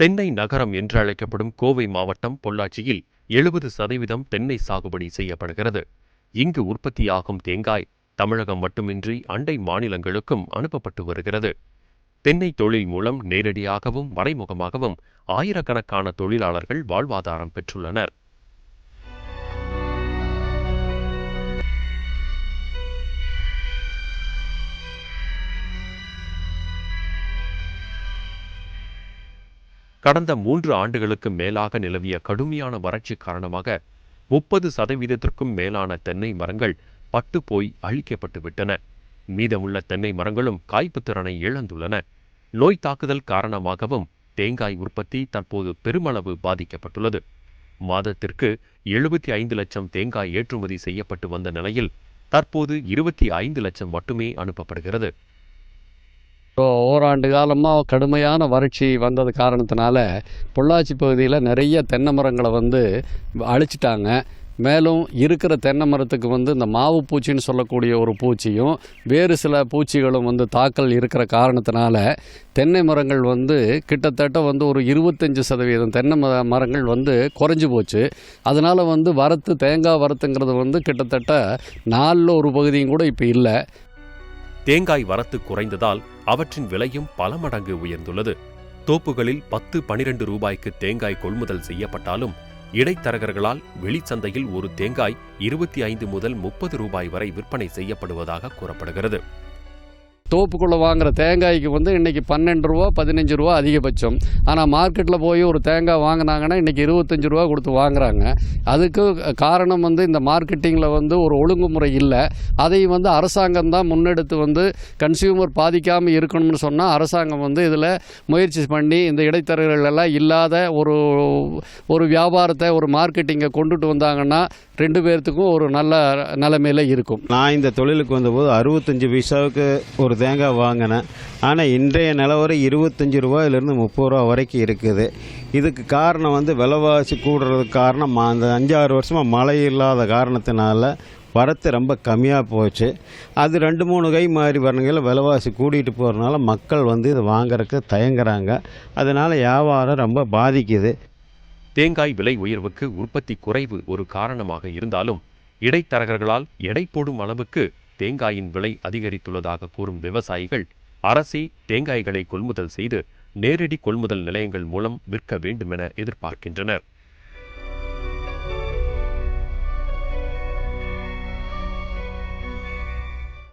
தென்னை நகரம் என்று அழைக்கப்படும் கோவை மாவட்டம் பொள்ளாச்சியில் எழுபது சதவீதம் தென்னை சாகுபடி செய்யப்படுகிறது. இங்கு உற்பத்தியாகும் தேங்காய் தமிழகம் மட்டுமின்றி அண்டை மாநிலங்களுக்கும் அனுப்பப்பட்டு வருகிறது. தென்னை தொழில் மூலம் நேரடியாகவும் மறைமுகமாகவும் ஆயிரக்கணக்கான தொழிலாளர்கள் வாழ்வாதாரம் பெற்றுள்ளனர். கடந்த மூன்று ஆண்டுகளுக்கு மேலாக நிலவிய கடுமையான வறட்சி காரணமாக முப்பது சதவீதத்திற்கும் மேலான தென்னை மரங்கள் பட்டு போய் அழிக்கப்பட்டு விட்டன. மீதமுள்ள தென்னை மரங்களும் காய்ப்பு திறனை இழந்துள்ளன. நோய் தாக்குதல் காரணமாகவும் தேங்காய் உற்பத்தி தற்போது பெருமளவு பாதிக்கப்பட்டுள்ளது. மாதத்திற்கு எழுபத்தி ஐந்து லட்சம் தேங்காய் ஏற்றுமதி செய்யப்பட்டு வந்த நிலையில் தற்போது இருபத்தி ஐந்து லட்சம் மட்டுமே அனுப்பப்படுகிறது. ஓராண்டு காலமாக கடுமையான வறட்சி வந்தது காரணத்தினால பொள்ளாச்சி பகுதியில் நிறைய தென்னை மரங்களை வந்து அழிச்சிட்டாங்க. மேலும் இருக்கிற தென்னை மரத்துக்கு வந்து இந்த மாவு பூச்சின்னு சொல்லக்கூடிய ஒரு பூச்சியும் வேறு சில பூச்சிகளும் வந்து தாக்கல் இருக்கிற காரணத்தினால தென்னை மரங்கள் வந்து கிட்டத்தட்ட வந்து ஒரு இருபத்தஞ்சி சதவீதம் தென்னை ம மரங்கள் வந்து குறைஞ்சி போச்சு. அதனால் வந்து வரத்து தேங்காய் வரத்துங்கிறது வந்து கிட்டத்தட்ட நாலில் ஒரு பகுதியும் கூட இப்போ இல்லை. தேங்காய் வரத்து குறைந்ததால் அவற்றின் விலையும் பல மடங்கு உயர்ந்துள்ளது. தோப்புகளில் பத்து பனிரெண்டு ரூபாய்க்கு தேங்காய் கொள்முதல் செய்யப்பட்டாலும் இடைத்தரகர்களால் வெளிச்சந்தையில் ஒரு தேங்காய் இருபத்தி ஐந்து முதல் முப்பது ரூபாய் வரை விற்பனை செய்யப்படுவதாக கூறப்படுகிறது. தோப்புக்குள்ளே வாங்குற தேங்காய்க்கு வந்து இன்றைக்கி பன்னெண்டு ரூபா பதினஞ்சு ரூபா அதிகபட்சம். ஆனால் மார்க்கெட்டில் போய் ஒரு தேங்காய் வாங்கினாங்கன்னா இன்றைக்கி இருபத்தஞ்சி ரூபா கொடுத்து வாங்குறாங்க. அதுக்கு காரணம் வந்து இந்த மார்க்கெட்டிங்கில் வந்து ஒரு ஒழுங்குமுறை இல்லை. அதை வந்து அரசாங்கம் தான் முன்னெடுத்து வந்து கன்சியூமர் பாதிக்காமல் இருக்கணும்னு சொன்னால் அரசாங்கம் வந்து இதில் முயற்சி பண்ணி இந்த இடைத்தரகர்கள் எல்லாம் இல்லாத ஒரு ஒரு வியாபாரத்தை ஒரு மார்க்கெட்டிங்கை கொண்டுட்டு வந்தாங்கன்னா ரெண்டு பேர்த்துக்கும் ஒரு நல்ல நிலைமையில் இருக்கும். நான் இந்த தொழிலுக்கு வந்தபோது அறுபத்தஞ்சு பைசாவுக்கு ஒரு தேங்காய் வாங்கினேன். ஆனால் இன்றைய நிலவரம் இருபத்தஞ்சி ரூபாயிலிருந்து முப்பது ரூபா வரைக்கும் இருக்குது. இதுக்கு காரணம் வந்து விலைவாசி கூடுறதுக்கு காரணம் அந்த அஞ்சாறு வருஷமாக மழை இல்லாத காரணத்தினால வரத்து ரொம்ப கம்மியாக போச்சு. அது ரெண்டு மூணு கை மாறி வரணுங்கள விலைவாசி கூட்டிகிட்டு போகிறனால மக்கள் வந்து இதை வாங்குறதுக்கு தயங்குறாங்க. அதனால் வியாபாரம் ரொம்ப பாதிக்குது. தேங்காய் விலை உயர்வுக்கு உற்பத்தி குறைவு ஒரு காரணமாக இருந்தாலும் இடைத்தரகர்களால் எடை போடும் அளவுக்கு தேங்காயின் விலை அதிகரித்துள்ளதாக கூறும் விவசாயிகள் அரசே தேங்காய்களை கொள்முதல் செய்து நேரடி கொள்முதல் நிலையங்கள் மூலம் விற்க வேண்டுமென எதிர்பார்க்கின்றனர்.